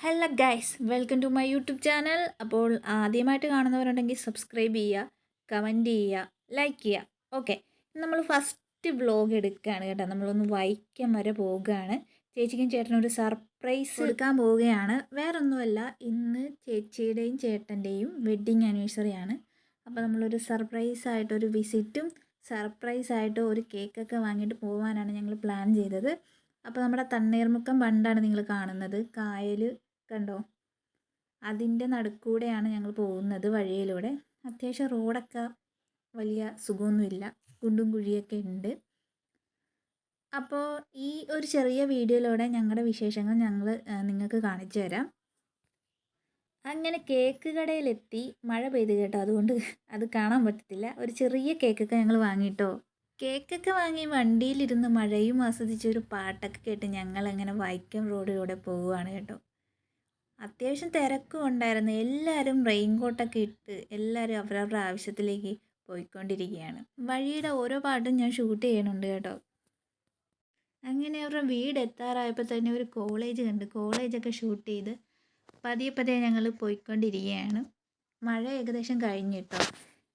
Hello guys welcome to my YouTube channel. അപ്പോൾ ആദ്യമായിട്ട് കാണുന്നവരുണ്ടെങ്കിൽ സബ്സ്ക്രൈബ് ചെയ്യുക കമന്റ് ചെയ്യുക ലൈക്ക് ചെയ്യുക. ഓക്കെ നമ്മൾ ഫസ്റ്റ് വ്ലോഗ് എടുക്കുകയാണ് കേട്ടോ. നമ്മളൊന്ന് വൈക്കം വരെ പോവുകയാണ്. ചേച്ചിക്കും ചേട്ടനും ഒരു സർപ്രൈസ് എടുക്കാൻ പോവുകയാണ്. വേറൊന്നുമല്ല ഇന്ന് ചേച്ചിയുടെയും ചേട്ടന്റെയും വെഡ്ഡിങ് ആനിവേഴ്സറി ആണ്. അപ്പോൾ നമ്മളൊരു സർപ്രൈസായിട്ടൊരു വിസിറ്റും സർപ്രൈസായിട്ട് ഒരു കേക്കൊക്കെ വാങ്ങിയിട്ട് പോകാനാണ് ഞങ്ങൾ പ്ലാൻ ചെയ്തത്. അപ്പോൾ നമ്മുടെ തണ്ണീർമുക്കം ബണ്ടാണ് നിങ്ങൾ കാണുന്നത്. കായൽ കണ്ടോ? അതിന്റെ നടുക്കൂടെയാണ് ഞങ്ങൾ പോകുന്നത് വഴിയിലൂടെ. അത്യാവശ്യം റോഡൊക്കെ വലിയ സുഖമൊന്നുമില്ല. കുണ്ടും കുഴിയൊക്കെ ഉണ്ട്. അപ്പോൾ ഈ ഒരു ചെറിയ വീഡിയോയിലൂടെ ഞങ്ങളുടെ വിശേഷങ്ങൾ ഞങ്ങൾ നിങ്ങൾക്ക് കാണിച്ചു തരാം. അങ്ങനെ കേക്ക് കടയിലെത്തി. മഴ പെയ്ത് കേട്ടോ. അതുകൊണ്ട് അത് കാണാൻ പറ്റത്തില്ല. ഒരു ചെറിയ കേക്കൊക്കെ ഞങ്ങൾ വാങ്ങിയിട്ടോ? കേക്കൊക്കെ വാങ്ങി വണ്ടിയിലിരുന്ന് മഴയും ആസ്വദിച്ച് ഒരു പാട്ടൊക്കെ കേട്ട് ഞങ്ങൾ അങ്ങനെ വൈക്കം റോഡിലൂടെ പോവുകയാണ് കേട്ടോ. അത്യാവശ്യം തിരക്കും ഉണ്ടായിരുന്നു. എല്ലാവരും റെയിൻ കോട്ടൊക്കെ ഇട്ട് എല്ലാവരും അവരവരുടെ ആവശ്യത്തിലേക്ക് പോയിക്കൊണ്ടിരിക്കുകയാണ്. വഴിയുടെ ഓരോ പാട്ടും ഞാൻ ഷൂട്ട് ചെയ്യണുണ്ട് കേട്ടോ. അങ്ങനെ അവരുടെ വീട് എത്താറായപ്പോൾ തന്നെ ഒരു കോളേജ് കണ്ട് കോളേജൊക്കെ ഷൂട്ട് ചെയ്ത് പതിയെ പതിയെ ഞങ്ങൾ പോയിക്കൊണ്ടിരിക്കുകയാണ്. മഴ ഏകദേശം കഴിഞ്ഞിട്ടോ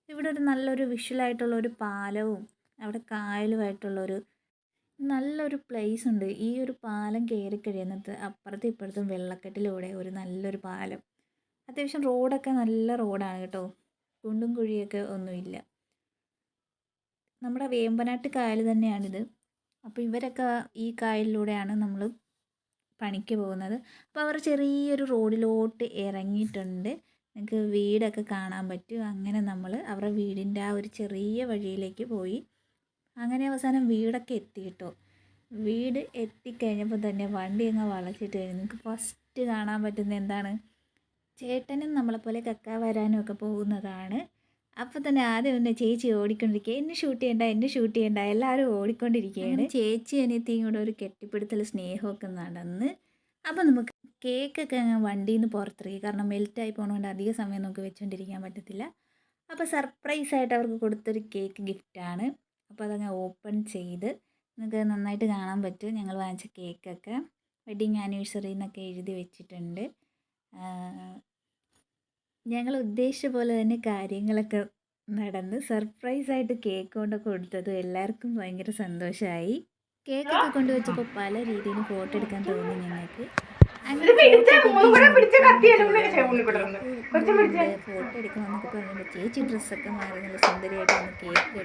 ഇവിടെ ഒരു നല്ലൊരു വിഷ്വലായിട്ടുള്ള ഒരു പാലവും അവിടെ കായലുമായിട്ടുള്ളൊരു നല്ലൊരു പ്ലേസ് ഉണ്ട്. ഈ ഒരു പാലം കയറി കഴിയുന്നത് അപ്പുറത്തും ഇപ്പുറത്തും വെള്ളക്കെട്ടിലൂടെ ഒരു നല്ലൊരു പാലം. അത്യാവശ്യം റോഡൊക്കെ നല്ല റോഡാണ് കേട്ടോ. കുണ്ടും കുഴിയൊക്കെ ഒന്നുമില്ല. നമ്മുടെ വേമ്പനാട്ട് കായൽ തന്നെയാണിത്. അപ്പോൾ ഇവരൊക്കെ ഈ കായലിലൂടെയാണ് നമ്മൾ പണിക്ക് പോകുന്നത്. അപ്പോൾ അവർ ചെറിയൊരു റോഡിലോട്ട് ഇറങ്ങിയിട്ടുണ്ട്. നിങ്ങൾക്ക് വീടൊക്കെ കാണാൻ പറ്റും. അങ്ങനെ നമ്മൾ അവരുടെ വീടിന്റെ ആ ഒരു ചെറിയ വഴിയിലേക്ക് പോയി അങ്ങനെ അവസാനം വീടൊക്കെ എത്തി കേട്ടോ. വീട് എത്തിക്കഴിഞ്ഞപ്പോൾ തന്നെ വണ്ടി അങ്ങ് വളച്ചിട്ട് നിങ്ങൾക്ക് ഫസ്റ്റ് കാണാൻ പറ്റുന്ന എന്താണ്? ചേട്ടനും നമ്മളെപ്പോലെ കക്ക വരാനും ഒക്കെ പോകുന്നതാണ്. അപ്പോൾ തന്നെ ആദ്യം തന്നെ ചേച്ചി ഓടിക്കൊണ്ടിരിക്കുക. എന്നെ ഷൂട്ട് ചെയ്യണ്ട എന്നെ ഷൂട്ട് ചെയ്യണ്ട. എല്ലാവരും ഓടിക്കൊണ്ടിരിക്കുകയാണ്. ചേച്ചി അനിയത്തിയും കൂടെ ഒരു കെട്ടിപ്പിടുത്തൽ സ്നേഹമൊക്കെ നടന്ന് അപ്പോൾ നമുക്ക് കേക്കൊക്കെ അങ്ങ് വണ്ടിയിൽ നിന്ന് പുറത്തിറങ്ങി കാരണം മെൽറ്റായി പോകണതുകൊണ്ട് അധിക സമയം നമുക്ക് വെച്ചുകൊണ്ടിരിക്കാൻ പറ്റത്തില്ല. അപ്പോൾ സർപ്രൈസ് ആയിട്ട് അവർക്ക് കൊടുത്തൊരു കേക്ക് ഗിഫ്റ്റാണ് അപ്പോൾ അതങ്ങ് ഓപ്പൺ ചെയ്ത് നിങ്ങൾക്ക് നന്നായിട്ട് കാണാൻ പറ്റും. ഞങ്ങൾ വാങ്ങിച്ച കേക്കൊക്കെ. വെഡിങ് ആനിവേഴ്സറി എന്നൊക്കെ എഴുതി വെച്ചിട്ടുണ്ട്. ഞങ്ങൾ ഉദ്ദേശിച്ച പോലെ തന്നെ കാര്യങ്ങളൊക്കെ നടന്ന് സർപ്രൈസായിട്ട് കേക്ക് കൊണ്ടൊക്കെ കൊടുത്തതും എല്ലാവർക്കും ഭയങ്കര സന്തോഷമായി കേക്കൊക്കെ കൊണ്ടുവച്ചപ്പോൾ പല രീതിയിലും ഫോട്ടോ എടുക്കാൻ തോന്നി ഞങ്ങൾക്ക് ഫോട്ടോ എടുക്കണമെന്നൊക്കെ പറഞ്ഞിട്ട് ചേച്ചി ഡ്രസ്സൊക്കെ മാറി നല്ല സുന്ദരിയായിട്ട് കേക്ക്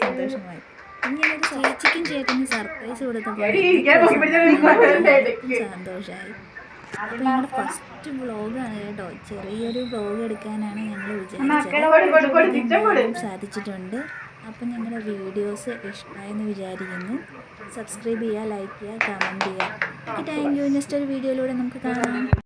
സന്തോഷമായി ഇങ്ങനെ ചേച്ചിക്കും ചേട്ടനും സർപ്രൈസ് കൊടുത്തപ്പോൾ സന്തോഷമായി അപ്പോൾ ഞങ്ങളുടെ ഫസ്റ്റ് വ്ളോഗാണ് കേട്ടോ. ചെറിയൊരു വ്ളോഗ് എടുക്കാനാണ് ഞങ്ങൾ വിചാരിച്ചത്. സാധിച്ചിട്ടുണ്ട്. അപ്പം ഞങ്ങളുടെ വീഡിയോസ് ഇഷ്ടമായെന്ന് വിചാരിക്കുന്നു. സബ്സ്ക്രൈബ് ചെയ്യുക ലൈക്ക് ചെയ്യുക കമന്റ് ചെയ്യുക. താങ്ക് യു നെക്സ്റ്റ് ഒരു വീഡിയോയിലൂടെ നമുക്ക് കാണാം.